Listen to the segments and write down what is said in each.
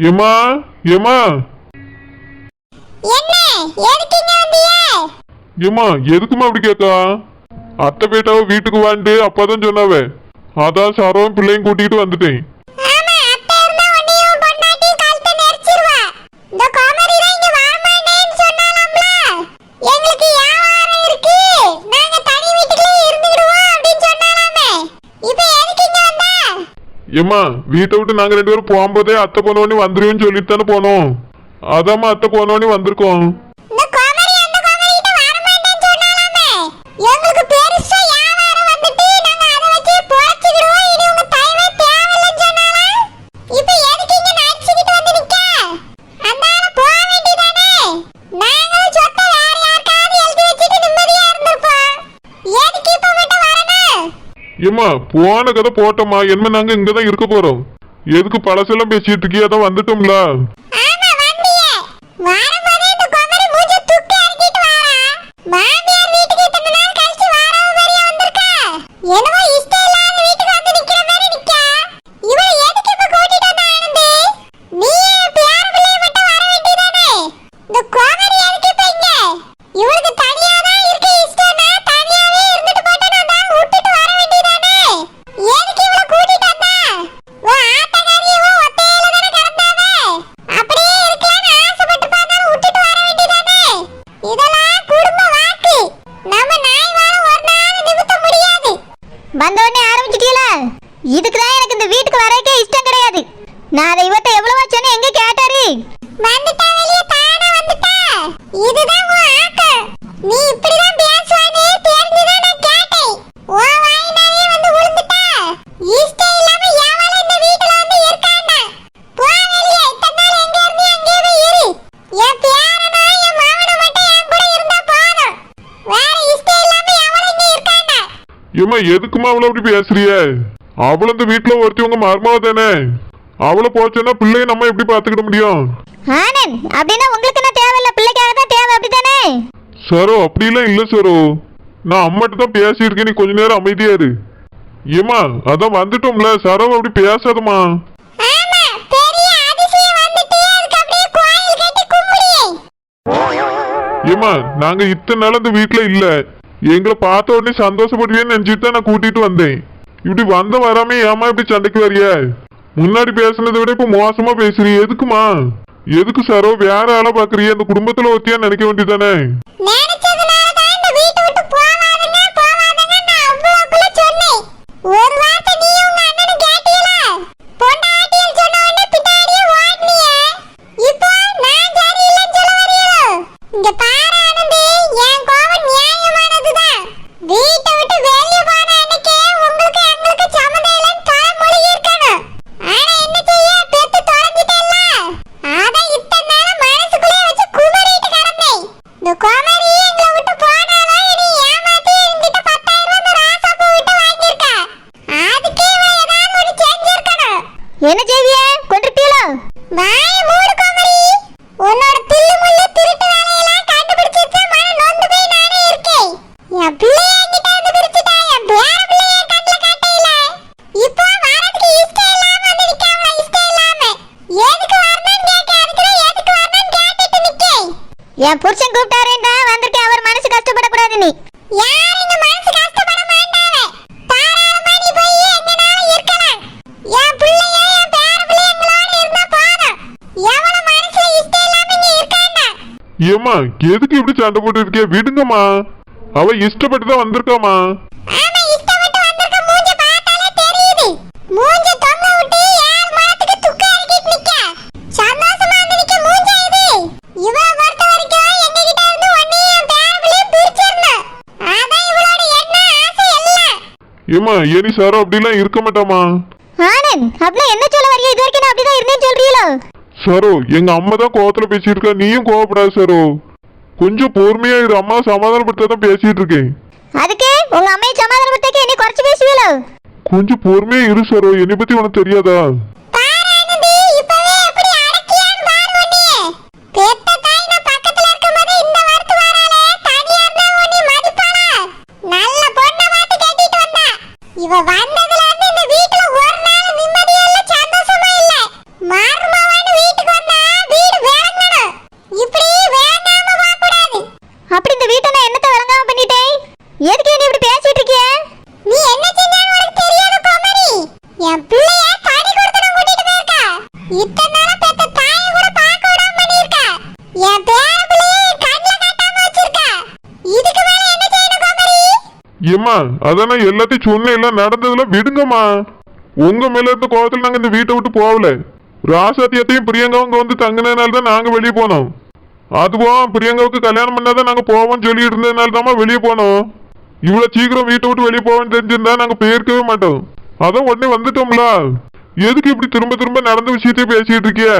ஏமா ஏமா என்ன? எதுக்கு இங்க வந்தீங்க ஏமா எதுக்குமா அப்படி கேட்கா அத்தை பேட்டாவை வீட்டுக்கு வாண்டு அப்பதான் சொன்னாவே. அதான் சரவன் பிள்ளையும் கூட்டிகிட்டு வந்துட்டேன் ஆமா அத்தை இருந்தா உன்னையும் பொண்டாட்டி கழுத்தை நெரிச்சிருவா இந்த கோமரி தான் இங்க வரமாட்டேன்னு சொன்னாலாம்ல எங்களுக்கு வியாபாரம் இருக்கு நாங்க தனி வீட்டுக்குள்ளே இருந்துக்கிடுவோம் அப்படின்னு சொன்னாலாமே இப்போ எதுக்கு இங்க வந்தா ஏம்மா வீட்டை விட்டு நாங்க ரெண்டு பேரும் போகும்போதே அத்தை போனோடனே வந்துருவேன்னு சொல்லிட்டு தானே போனோம். அதாம்மா அத்தை போனோடனே வந்திருக்கோம் இந்த கோமரி அந்த கோமரி கிட்ட வரமாட்டேன்னு சொன்னாலாமே எங்களுக்கு பெருசா வியாபாரம் வந்துட்டு நாங்க அதை வச்சு பொழைச்சிக்கிடுவோம் இனி உங்க டைமே தேவையில்லைன்னு சொன்னாலா இப்போ எதுக்கு இங்க நடிச்சுக்கிட்டு வந்து நிக்க அந்த ஆளு போக வேண்டியதானே நாங்களும் சொத்தை வேற யாருக்காவது எழுதி வச்சுட்டு நிம்மதியா இருந்திருப்போம் எதுக்கு இப்போ மட்டும் வரணும் ஏமா போன கதை போட்டோமா என்ன நாங்க இங்கதான் இருக்க போறோம்? எதுக்கு பழசெல்லாம் பேசிட்டு இருக்கியா? தான் வந்துட்டோம்ல. வந்த உடனே ஆரம்பிச்சிட்டீல இதுக்கு தான் எனக்கு இந்த வீட்டுக்கு வரக்கே இஷ்டம் கிடையாது. நான் அதை இவட்ட எவ்வளவா சொன்னேன் எங்க கேட்டாரு வந்துட்டா வெளிய தானே வந்துட்டா இதுதான் உன் ஆக்கம் நீ இப்படிதான் பேசுவானே தெரிஞ்சுதான் நான் கேட்டேன் உன் வாயினாலே வந்து விழுந்துட்டா இஷ்டம் இல்லாம எவள இந்த வீட்டுல வந்து இருக்காண்டா போ வெளிய இத்தனை நாள் எங்க இருந்து அங்கேயே போய் இரு என் பேரனா என் மாவன மட்டும் என் கூட இருந்தா போதும் வேற இஷ்டம் இல்லாம எவள இங்க இருக்காண்டா ஏமா எதுக்குமா அவளை அப்படி பேசுறிய? அவளும் இந்த வீட்டுல ஒருத்தி உங்க மருமாவ தானே. அவளை போச்சோன்னா பிள்ளைய நம்ம எப்படி பாத்துக்கிட முடியும்? ஆனந்த் அப்படின்னா உங்களுக்கு என்ன தேவையில்ல? பிள்ளைக்காக தான் தேவை அப்படித்தானே? சரோ அப்படிலாம் இல்ல சரோ. நான் அம்மாட்ட தான் பேசிட்டு இருக்கேன் நீ கொஞ்ச நேரம் அமைதியா இரு. ஏமா அதான் வந்துட்டோம்ல சரோ அப்படி கும்பிடியே ஏமா நாங்க இத்தனை நாள் இந்த வீட்டுல இல்ல. எங்களை பார்த்த உடனே சந்தோஷப்படுவேன்னு நினைச்சிட்டு தான் நான் கூட்டிட்டு வந்தேன். இப்படி வந்த வராம ஏமா இப்படி சண்டைக்கு வரிய? முன்னாடி பேசுனதை விட இப்ப மோசமா பேசுறீ எதுக்குமா? எதுக்கு சாரோ வேற ஆளை பாக்குறீ அந்த குடும்பத்துல ஒத்தியா நினைக்க வேண்டியதானே நினைச்சதுனால தான் இந்த வீட்டை விட்டு போவாதுங்க போவாதுங்க நான் அவ்வளவுக்குள்ள சொன்னேன் ஒரு வார்த்தை நீ உங்க அண்ணனும் கேட்டீங்களா பொண்டாட்டியல் சொன்ன உடனே பின்னாடியே ஓடினியே இப்போ நான் சரியில்லைன்னு சொல்ல வரீங்களோ இங்க பாரு ஆனந்தி என் கோபம் நியாயமானதுதான் வீட்டை விட்டு வெளியே போன அன்னைக்கே உங்களுக்கு எங்களுக்கு சம்மந்தம் இல்லைன்னு தலைமொழி இருக்கணும் ஆனா என்ன செய்ய பெத்து தொலைஞ்சிட்டேல்ல அதான் இத்தனை நேரம் மனசுக்குள்ளே வச்சு குமரிட்டு கிடந்தேன் இந்த குமரி எங்களை விட்டு போனாலும் இனி ஏமாத்தி என்கிட்ட பத்தாயிரம் ரூபாய் இந்த ராசாப்பூ விட்டு வாங்கியிருக்கா அதுக்கே இவ ஏதாவது ஒன்று செஞ்சிருக்கணும் என்ன செய்விய கொண்டிருப்பீங்களோ வாய மூடு குமரி உன்னோட தில்லு முள்ளு திருட்டு வேலையெல்லாம் கண்டுபிடிச்சிட்டு மன நொந்து போய் நானே இருக்கேன் என் பிள்ளைய என்கிட்ட இருந்து பிரிச்சுட்டா என் பேர பிள்ளைய என் கண்ணுல காட்டையில இப்போ வரதுக்கு இஷ்டம் இல்லாம வந்து நிக்காம இஷ்டம் இல்லாம எதுக்கு வரணும்னு கேட்க அதுக்கு தான் எதுக்கு வரணும்னு கேட்டுட்டு நிக்கேன் என் புருஷன் கூப்பிட்டாரேண்டா வந்திருக்கேன். அவர் மனசு கஷ்டப்படக்கூடாது நீ. யார் இந்த மனசு கஷ்டப்பட மாட்டாவே தாராளமா நீ போய் எங்கனாலும் இருக்கலாம். என் பிள்ளைய என் பேர பிள்ளைங்களோட இருந்தா போதும். எவன மனசுல இஷ்டம் இல்லாம இங்க இருக்காண்டா? ஏமா எதுக்கு இப்படி சண்டை போட்டு இருக்கிய விடுங்கம்மா. அவ இஷ்டப்பட்டு தான் வந்திருக்காமா ஆமா இஷ்டப்பட்டு வந்திருக்க மூஞ்ச பார்த்தாலே தெரியுது மூஞ்ச தொங்க விட்டு யார் மரத்துக்கு துக்க அடிக்கிட்டு நிக்க சந்தோஷமா வந்து நிக்க மூஞ்ச இது இவ பொறுத்த வரைக்கும் எங்க கிட்ட இருந்து ஒன்னையும் என் பேர பிள்ளையும் பிரிச்சிடணும் அதான் இவளோட எண்ணம் ஆசை எல்லாம் ஏமா ஏனி சாரோ அப்படிலாம் இருக்க மாட்டாமா ஆனந்த் அப்படின்னா என்ன சொல்ல வரியா இது வரைக்கும் நான் அப்படிதான் இருந்தேன்னு சொல்றீங்களோ? சரோ எங்க அம்மா தான் கோவத்துல பேசிட்டு இருக்கா நீயும் கோவப்படாத சரோ. கொஞ்சம் பொறுமையா இரு. அம்மா சமாதானப்படுத்த தான் பேசிட்டு இருக்கேன். அதுக்கு உங்க அம்மையை சமாதானப்படுத்தக்க என்ன குறைச்சு பேசுவீங்களோ? கொஞ்சம் பொறுமையா இரு சரோ. என்னை பத்தி உனக்கு தெரியாதா பாரானந்தி இப்பவே எப்படி அடக்கியான்னு பாரு உன்னைய பெத்த தாய் நான் பக்கத்துல இருக்கும்போது இந்த வரத்து வராளே தனியா இருந்தா உன்னை மதிப்பாளா நல்ல பொண்ணை பார்த்து கட்டிட்டு வந்தா இவ வந்ததுல இருந்து இந்த வீட்டுல ஒரு நாள் நிம்மதியா இல்ல சந்தோஷமா இல்ல மருமவன்னு வீட்டை ஏம்மா அதானே எல்லாத்தையும் சொன்னேன் எல்லாம் நடந்ததெல்லாம் விடுங்கம்மா. உங்க மேல இருந்த கோபத்துல நாங்க இந்த வீட்டை விட்டு போகல. ராசாத்தியத்தையும் பிரியங்காவும் இங்க வந்து தங்கினதுனால தான் நாங்க வெளியே போனோம். அதுவும் பிரியங்காவுக்கு கல்யாணம் பண்ணாதான் நாங்க போவோம்னு சொல்லி இருந்ததுனாலதாம்மா வெளியே போனோம். இவ்வளவு சீக்கிரம் வீட்டை விட்டு வெளியே போவோம்னு தெரிஞ்சிருந்தா நாங்க போயிருக்கவே மாட்டோம். அதான் உடனே வந்துட்டோம்ல. எதுக்கு இப்படி திரும்ப திரும்ப நடந்த விஷயத்தையே பேசிட்டு இருக்கிய?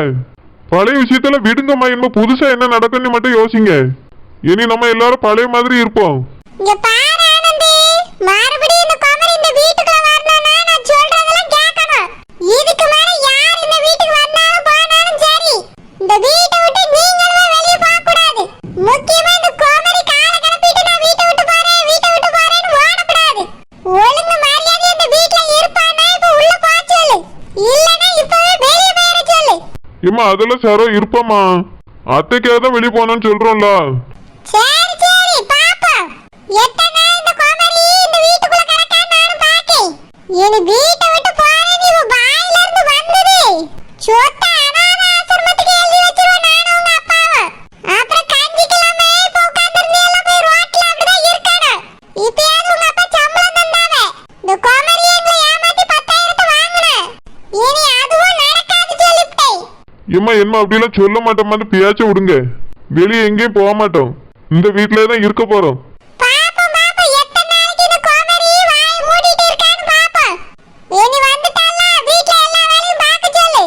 பழைய விஷயத்தெல்லாம் விடுங்கம்மா இனிமே புதுசா என்ன நடக்குன்னு மட்டும் யோசிங்க. இனி நம்ம எல்லாரும் பழைய மாதிரி இருப்போம் இங்க பாரு ஆனந்தி மறுபடியும் இந்த குமரி இந்த வீட்டுக்குள்ள வரணும்னா நான் சொல்றதெல்லாம் கேட்கணும் இதுக்கு மேல யார் இந்த வீட்டுக்கு வந்தாலும் போனாலும் சரி இந்த வீட்டை விட்டு நீங்களும் வெளிய போக கூடாது முக்கியமா இந்த குமரி கால கிளப்பிட்டு நான் வீட்டை விட்டு போறேன் வீட்டை விட்டு போறேன்னு ஓடக்கூடாது ஒழுங்கு மரியாதை இந்த வீட்ல இருப்பானா இப்ப உள்ள போக சொல்லு இல்லனா இப்பவே வெளிய போயிட இம்மா அதெல்லாம் சரோ இருப்பமா அத்தைக்காக தான் வெளியே போனோம்னு சொல்றோம்ல. சரி சரி பாப்போம். எத்தனை நாள் இந்த குமரி இந்த வீட்டுக்குள்ள கிடக்கான்னு நான் பாக்கேன் இனி வீட்டை விட்டு போறேன் இவ வாயில இருந்து வந்தது. சொத்த எம்மா ஏம்மா என்ன அப்படிலாம் சொல்ல மாட்டோமான்னு பேச்ச விடுங்க. வெளியே எங்கேயும் போக மாட்டோம். இந்த வீட்டிலே தான் இருக்க போறோம் பாப்போம் பாப்போம் எத்தனை நாளைக்கு இந்த கோமரி வாயை மூடிட்டு இருக்கான்னு பாப்போம் இனி வந்துட்டால வீட்ல எல்லா வேலையும் பார்க்க சொல்லு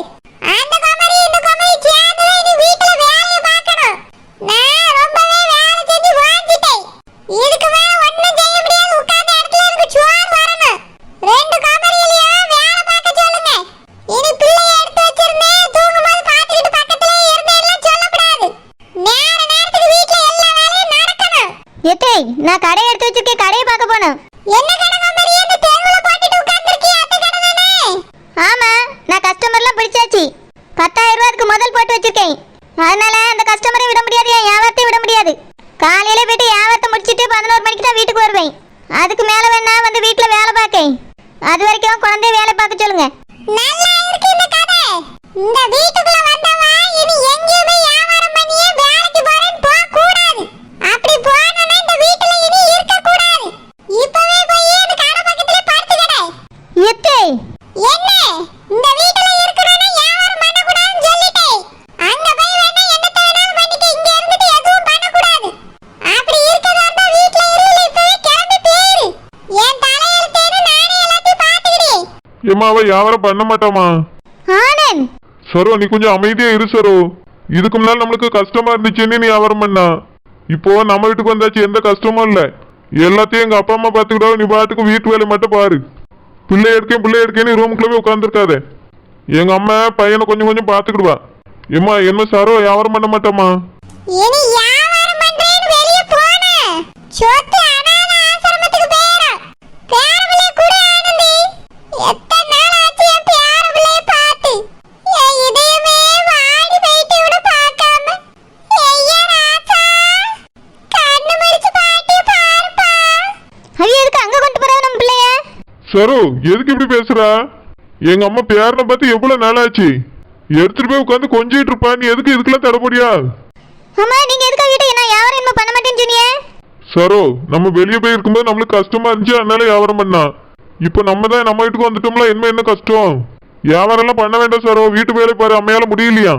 அந்த கோமரி இந்த கோமரி சேர்ந்து இனி வீட்ல வேலையை பார்க்கணும் நான் ரொம்பவே வேலை செஞ்சு வாஞ்சிட்டேன் இதுக்கு மேல ஒண்ணும் செய்ய முடியாது உட்கார்ந்த இடத்துல எனக்கு சோறு வரணும் ரெண்டு கோமரியிலையும் வேலை பார்க்க சொல்லுங்க இனி பிள்ளைய எடுத்து வச்சிருந்தேன் தூங்கும்போது பார்த்துக்கிட்டு பக்கத்துல இருந்தேன்லாம் சொல்லக்கூடாது நேர நேரத்துக்கு வீட்ல எல்லா வேலையும் நடக்கணும் எத்தே நான் கடை எடுத்து வச்சிருக்கேன் கடையை பார்க்க போகணும் என்ன கடை மாதிரி அந்த தெருவுல போட்டுட்டு உட்கார்ந்திருக்கிய அத்தை கடை தானே? ஆமா நான் கஸ்டமர்லாம் பிடிச்சாச்சு. பத்தாயிரம் ரூபாய்க்கு முதல் போட்டு வச்சிருக்கேன். அதனால அந்த கஸ்டமரை விட முடியாது என் வியாபாரத்தையும் விட முடியாது. காலையில போயிட்டு வியாபாரத்தை முடிச்சிட்டு பதினோரு மணிக்கு தான் வீட்டுக்கு வருவேன். அதுக்கு மேல வேணா வந்து வீட்டுல வேலை பார்க்கேன். அது வரைக்கும் குழந்தைய வேலை பார்க்க சொல்லுங்க. நல்லா இருக்கு இந்த கதை. இந்த வீட்டுக்குள்ள வந்தவா இனி எங்கேயுமே வியாபாரம் பண்ணியே வேலைக்கு போறேன்னு போக கூடாது அப்படி போனா இந்த வீட்டுல இனி இருக்க கூடாது இப்பவே போய் அந்த கடை பக்கத்துல படுத்துக்கடை எத்தே என்ன இந்த வீட்டுல இருக்கணும்னா வியாபாரம் பண்ண கூடாதுன்னு சொல்லிட்டேன் அங்க போய் வேணா என்னத்த வேணாலும் பண்ணிட்டு இங்க இருந்துட்டு எதுவும் பண்ண கூடாது அப்படி இருக்கதா இருந்தா வீட்டுல இருந்து இப்பவே கிளம்பி போயிரு என் தலையெழுத்தேன்னு நானே எல்லாத்தையும் ஏம்மா அவ வியாபாரம் பண்ண மாட்டாமா? ஆனந்த்! சரோ நீ கொஞ்சம் அமைதியா இரு சரோ. இதுக்கு முன்னாடி நம்மளுக்கு கஷ்டமா இருந்துச்சுன்னு நீ வியாபாரம் பண்ணா. இப்போ நம்ம வீட்டுக்கு வந்தாச்சு எந்த கஷ்டமும் இல்ல. எல்லாத்தையும் எங்க அப்பா அம்மா பாத்துக்கிட்டோ நீ பாட்டுக்கு வீட்டு வேலை மட்டும் பாரு. பிள்ளை எடுக்கேன் பிள்ளை எடுக்கேன்னு ரூமுக்குள்ள போய் உட்காந்துருக்காத எங்க அம்மா பையனை கொஞ்சம் கொஞ்சம் பாத்துக்கிடுவா ஏம்மா என்ன சரோ வியாபாரம் பண்ண மாட்டாமா? சொத்து அனாத ஆசிரமத்துக்கு போயிரும் பேரபிள்ளை கூட ஆனந்தி. சரோ எதுக்கு இப்படி பேசுறா? எங்க அம்மா பேரனை பார்த்து எவ்வளவு நாள் ஆச்சு எடுத்துட்டு போய் உட்காந்து கொஞ்சிட்டு இருப்பா நீ எதுக்கு இதுக்கெல்லாம் தடப்படியா அம்மா நீங்க எதுக்கு வீட்டை நான் வியாபாரம் என்ன பண்ண மாட்டேன்னு சொன்னீங்க? சரோ நம்ம வெளியே போய் இருக்கும்போது நம்மளுக்கு கஷ்டமா இருந்துச்சு அதனால வியாபாரம் பண்ணா. இப்போ நம்ம தான் நம்ம வீட்டுக்கு வந்துட்டோம்ல என்ன என்ன கஷ்டம்? வியாபாரம் எல்லாம் பண்ண வேண்டாம் சரோ வீட்டு வேலை பாரு அம்மையால முடியலையா?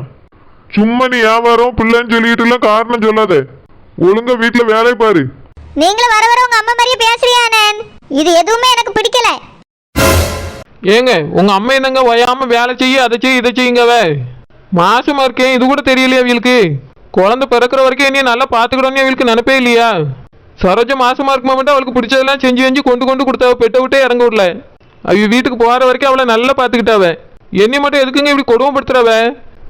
சும்மா நீ வியாபாரம் பிள்ளைன்னு சொல்லிட்டு எல்லாம் காரணம் சொல்லாத. ஒழுங்கா வீட்டுல வேலையை பாரு. நீங்களும் வர வர உங்க அம்மா மாதிரியே பேசுறியா இது எதுவுமே எனக்கு பிடிக்கல. ஏங்க உங்க அம்மா என்னங்க ஓயாம வேலை செய்ய அதை செய்ய இதை செய்யுங்கவே? மாசமா இருக்கேன் இது கூட தெரியலையா அவளுக்கு குழந்தை பிறக்கிற வரைக்கும் என்னைய நல்லா பார்த்துக்கிடணும் அவளுக்கு நினைப்பே இல்லையா? சரோஜா மாசமா இருக்குமா மட்டும் அவளுக்கு பிடிச்சதெல்லாம் செஞ்சு செஞ்சு கொண்டு கொண்டு கொடுத்தாவ பெட்ட விட்டே இறங்க விடல. அவ வீட்டுக்கு போற வரைக்கும் அவளை நல்லா பார்த்துக்கிட்டாவ. என்னை மட்டும் எதுக்குங்க இப்படி கொடுமைப்படுத்துறவ?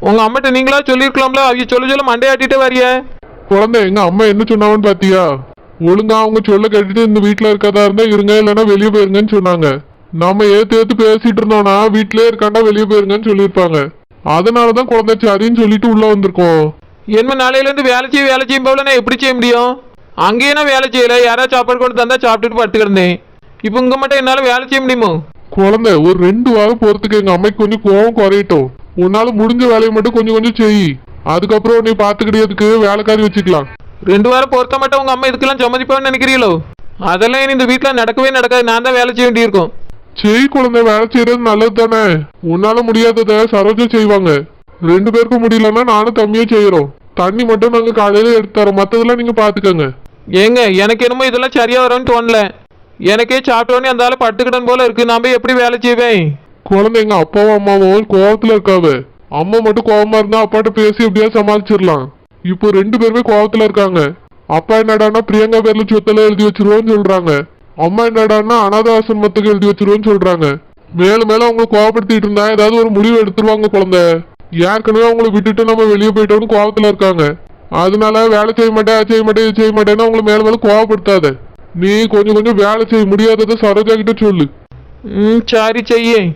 உங்க அம்மாட்ட நீங்களா சொல்லியிருக்கலாம்ல? அவங்க சொல்ல சொல்ல மண்டையாட்டிட்டே வரிய. குழந்தை எங்க அம்மா என்ன சொன்னாவன்னு பாத்தியா? ஒழுங்கா அவங்க சொல்ல கேட்டுட்டு இந்த வீட்டுல இருக்கதா இருந்தா இருங்க இல்லைன்னா வெளியே போயிருங்கன்னு சொன்னாங்க. நாம ஏத்து ஏத்து பேசிட்டு இருந்தோம்னா வீட்லயே இருக்காண்டா வெளியே போயிருங்கன்னு சொல்லியிருப்பாங்க. அதனாலதான் குழந்தை சரின்னு சொல்லிட்டு உள்ள வந்திருக்கோம். என்ன நாளையில இருந்து வேலை செய்ய வேலை செய்யும் போல நான் எப்படி செய்ய முடியும்? அங்கேயே நான் வேலை செய்யல யாராவது சாப்பாடு கொண்டு தந்தா சாப்பிட்டுட்டு படுத்து கிடந்தேன் இப்போ இங்க மட்டும் என்னால வேலை செய்ய முடியுமோ? குழந்தை ஒரு ரெண்டு வாரம் போறதுக்கு எங்க அம்மைக்கு கொஞ்சம் கோவம் குறையட்டும். உன்னால முடிஞ்ச வேலையை மட்டும் கொஞ்சம் கொஞ்சம் செய். அதுக்கப்புறம் நீ பாத்துக்கிட்டதுக்கு வேலைக்காரி வச்சுக்கலாம். ரெண்டு வாரம் பொறுத்த மட்டும் உங்க அம்மா இதுக்கெல்லாம் சம்மதிப்பான்னு நினைக்கிறீங்களோ? அதெல்லாம் இனி இந்த வீட்டில் நடக்கவே நடக்காது. நான் தான் வேலை செய்ய வேண்டியிருக்கும். செய் குழந்தை வேலை செய்யறது நல்லது தானே? உன்னால முடியாததை சரோஜா செய்வாங்க. ரெண்டு பேருக்கும் முடியலன்னா நானும் தம்பியும் செய்யறோம் தண்ணி மட்டும் நாங்க காலையில எடுத்து தரோம். மத்ததெல்லாம் நீங்க பாத்துக்கோங்க. ஏங்க எனக்கு என்னமோ இதெல்லாம் சரியா வரும்னு தோணல. எனக்கே சாப்பிட்டோன்னே அந்த ஆளை பட்டுக்கிடன் போல இருக்கு. நான் போய் எப்படி வேலை செய்வேன்? குழந்தை எங்க அப்பாவும் அம்மாவும் கோவத்துல இருக்காவ. அம்மா மட்டும் கோவமா இருந்தா அப்பாட்ட பேசி எப்படியா சமாளிச்சிடலாம். இப்போ ரெண்டு பேருமே கோவத்துல இருக்காங்க. அப்பா என்னடான்னா பிரியங்கா பேர்ல சொத்துல எழுதி வச்சிருவோன்னு சொல்றாங்க. அம்மா என்னடான்னா அனாத ஆசிரமத்துக்கு எழுதி வச்சிருவோன்னு சொல்றாங்க. மேலும் மேலும் அவங்களை கோவப்படுத்திட்டு இருந்தா ஏதாவது ஒரு முடிவு எடுத்துருவாங்க குழந்தை. ஏற்கனவே அவங்கள விட்டுட்டு நம்ம வெளியே போயிட்டோம்னு கோவத்துல இருக்காங்க. அதனால வேலை செய்ய மாட்டேன் செய்ய மாட்டேன் இது செய்ய மாட்டேன்னு அவங்கள மேல மேல கோவப்படுத்தாத. நீ கொஞ்சம் கொஞ்சம் வேலை செய்ய முடியாததை சரோஜா கிட்ட சொல்லு. ம் சரி செய்யேன்.